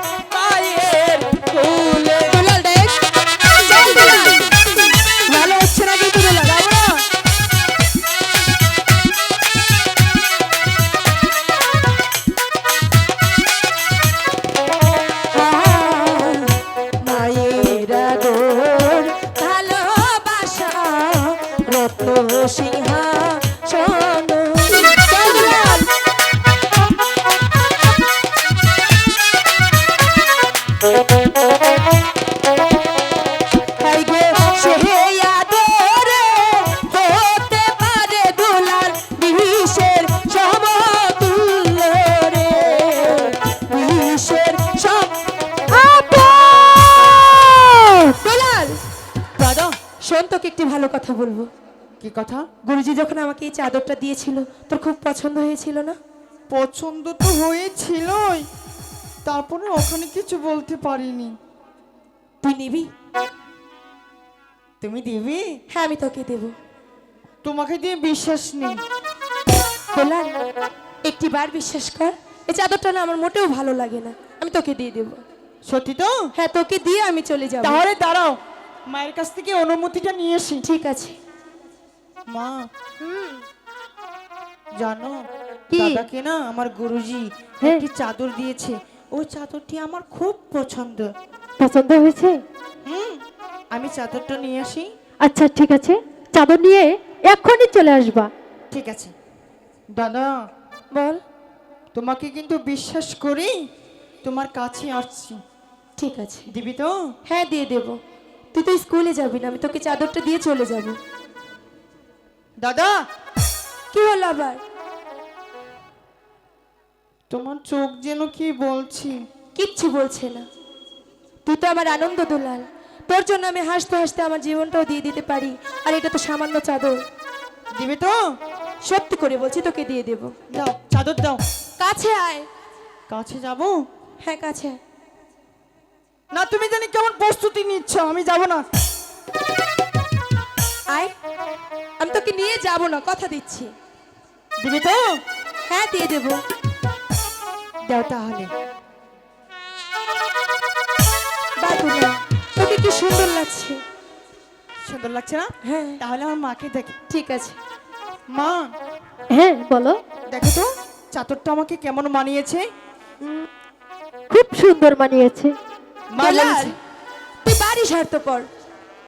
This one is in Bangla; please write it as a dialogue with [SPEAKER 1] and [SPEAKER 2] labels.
[SPEAKER 1] Bye. শোন তোকে একটি ভালো কথা বলব।
[SPEAKER 2] কি কথা?
[SPEAKER 1] গুরুজি যখন আমাকে এই চাদরটা দিয়েছিল তোর খুব পছন্দ হয়েছিল না?
[SPEAKER 2] পছন্দ তো হয়েছিলই তারপরে ওখানে কিছু বলতে পারিনি।
[SPEAKER 1] তুই নিবি?
[SPEAKER 2] তুমি দিবি?
[SPEAKER 1] হ্যাঁ আমি তোকে দেব।
[SPEAKER 2] তোমাকে দিয়ে বিশ্বাস নেই।
[SPEAKER 1] দুলাল একটি বার বিশ্বাস কর এই চাদরটা না আমার মোটেও ভালো লাগে না। আমি তোকে দিয়ে দেব।
[SPEAKER 2] সত্যি তো?
[SPEAKER 1] হ্যাঁ তোকে দিয়ে আমি চলে যাব।
[SPEAKER 2] তাহলে দাঁড়াও মায়ের কাছ থেকে অনুমতিটা নিয়ে আসি
[SPEAKER 1] ঠিক আছে।
[SPEAKER 2] মা জানো
[SPEAKER 1] কি?
[SPEAKER 2] দাদাকে না আমার গুরুজি
[SPEAKER 1] হ্যাঁ।
[SPEAKER 2] একটি চাদর দিয়েছে। ওই চাদরটি আমার খুব পছন্দ।
[SPEAKER 3] পছন্দ হয়েছে?
[SPEAKER 2] হুম আমি চাদরটা নিয়ে আসি।
[SPEAKER 3] আচ্ছা ঠিক আছে। চাদর নিয়ে এক্ষুনি চলে আসবা।
[SPEAKER 2] ঠিক আছে। দাদা
[SPEAKER 1] বল।
[SPEAKER 2] তোমাকে কিন্তু বিশ্বাস করি তোমার কাছে আসছি।
[SPEAKER 1] ঠিক আছে।
[SPEAKER 2] দিবি তো?
[SPEAKER 1] হ্যাঁ দিয়ে দেব। তুই তো স্কুলে যাবি না আমি তোকে চাদরটা দিয়ে চলে যাব।
[SPEAKER 2] দাদা!
[SPEAKER 1] কি হলো আবার?
[SPEAKER 2] তোমার চোখ যেন কি বলছি?
[SPEAKER 1] কিচ্ছু বলছে না। তুই তো আমার আনন্দ দুলাল। তোর জন্য আমি হাসতে হাসতে আমার জীবনটাও দিয়ে দিতে পারি আর এটা তো সামান্য চাদর।
[SPEAKER 2] দিবে তো?
[SPEAKER 1] সত্যি করে বলছি তোকে দিয়ে দেব।
[SPEAKER 2] দাও চাদর দাও।
[SPEAKER 1] কাছে আয়।
[SPEAKER 2] কাছে যাব?
[SPEAKER 1] হ্যাঁ কাছে আয়।
[SPEAKER 2] না তুমি জানি কেমন প্রস্তুতি নিচ্ছ আমি যাব না।
[SPEAKER 1] আয় আমি তোকে নিয়ে যাব না কথা দিচ্ছি।
[SPEAKER 2] দিবে তো?
[SPEAKER 1] হ্যাঁ দিয়ে দেব।
[SPEAKER 2] দাও তাহলে।
[SPEAKER 1] তোকে কি সুন্দর লাগছে।
[SPEAKER 2] সুন্দর লাগছে না?
[SPEAKER 1] হ্যাঁ।
[SPEAKER 2] তাহলে আমার মাকে দেখি।
[SPEAKER 1] ঠিক আছে।
[SPEAKER 2] মা!
[SPEAKER 3] হ্যাঁ বলো।
[SPEAKER 2] দেখো তো চাদরটা আমাকে কেমন মানিয়েছে।
[SPEAKER 3] খুব সুন্দর মানিয়েছে।
[SPEAKER 2] মা
[SPEAKER 1] তুই বাড়ি সারতে পর।